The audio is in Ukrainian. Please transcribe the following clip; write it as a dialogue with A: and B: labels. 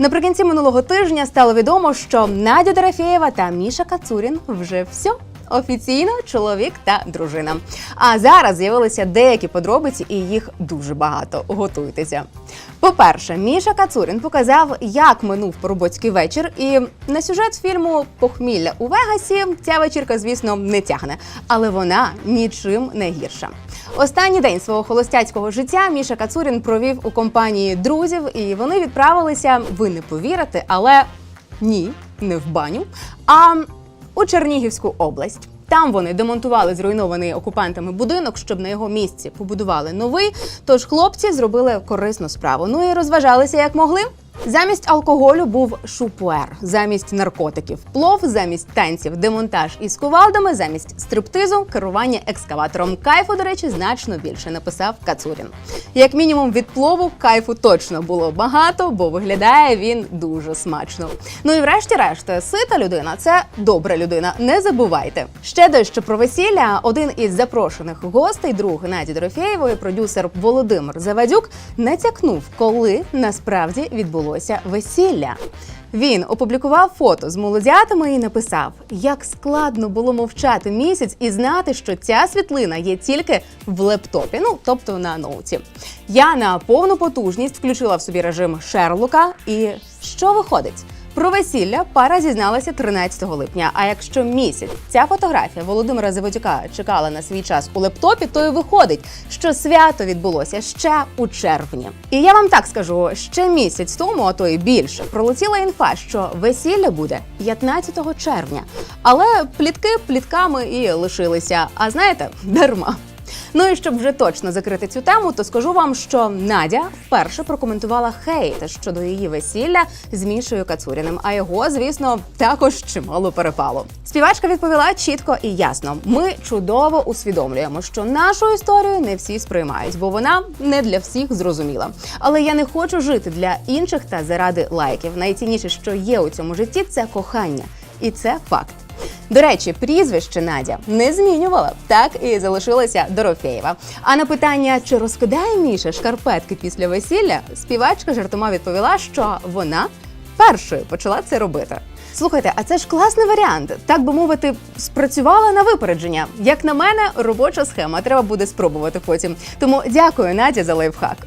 A: Наприкінці минулого тижня стало відомо, що Надя Дорофєєва та Міша Кацурін вже все. Офіційно чоловік та дружина. А зараз з'явилися деякі подробиці, і їх дуже багато. Готуйтеся. По-перше, Міша Кацурін показав, як минув поробоцький вечір, і на сюжет фільму Похмілля у Вегасі ця вечірка, звісно, не тягне, але вона нічим не гірша. Останній день свого холостяцького життя Міша Кацурін провів у компанії друзів, і вони відправилися. Ви не повірите, але ні, не в баню, а у Чернігівську область. Там вони демонтували зруйнований окупантами будинок, щоб на його місці побудували новий. Тож хлопці зробили корисну справу. Ну і розважалися як могли. Замість алкоголю був шупуер, замість наркотиків плов, замість танців демонтаж із кувалдами, замість стриптизу керування екскаватором. Кайфу, до речі, значно більше написав Кацурін. Як мінімум від плову кайфу точно було багато, бо виглядає він дуже смачно. Ну і врешті-решт, сита людина це добра людина. Не забувайте. Ще дещо про весілля. Один із запрошених гостей, друг Наді Дорофєєвої, продюсер Володимир Завадюк, натякнув, коли насправді відбулося весілля. Він опублікував фото з молодятами і написав, як складно було мовчати місяць і знати, що ця світлина є тільки в лептопі, ну тобто на ноуті. Я на повну потужність включила в собі режим Шерлока, і що виходить? Про весілля пара зізналася 13 липня. А якщо місяць ця фотографія Володимира Заводюка чекала на свій час у лептопі, то й виходить, що свято відбулося ще у червні. І я вам так скажу: ще місяць тому, а то й більше, пролетіла інфа, що весілля буде 15 червня. Але плітки плітками і лишилися. А знаєте, дарма. Ну і щоб вже точно закрити цю тему, то скажу вам, що Надя вперше прокоментувала хейт щодо її весілля з Мішою Кацуріним. А його, звісно, також чимало перепало. Співачка відповіла чітко і ясно: ми чудово усвідомлюємо, що нашу історію не всі сприймають, бо вона не для всіх зрозуміла. Але я не хочу жити для інших та заради лайків. Найцінніше, що є у цьому житті, це кохання, і це факт. До речі, прізвище Надя не змінювала, так і залишилася Дорофєєва. А на питання, чи розкидає Міша шкарпетки після весілля, співачка жартома відповіла, що вона першою почала це робити. Слухайте, а це ж класний варіант, так би мовити, спрацювала на випередження. Як на мене, робоча схема. Треба буде спробувати потім. Тому дякую, Надя, за лайфхак.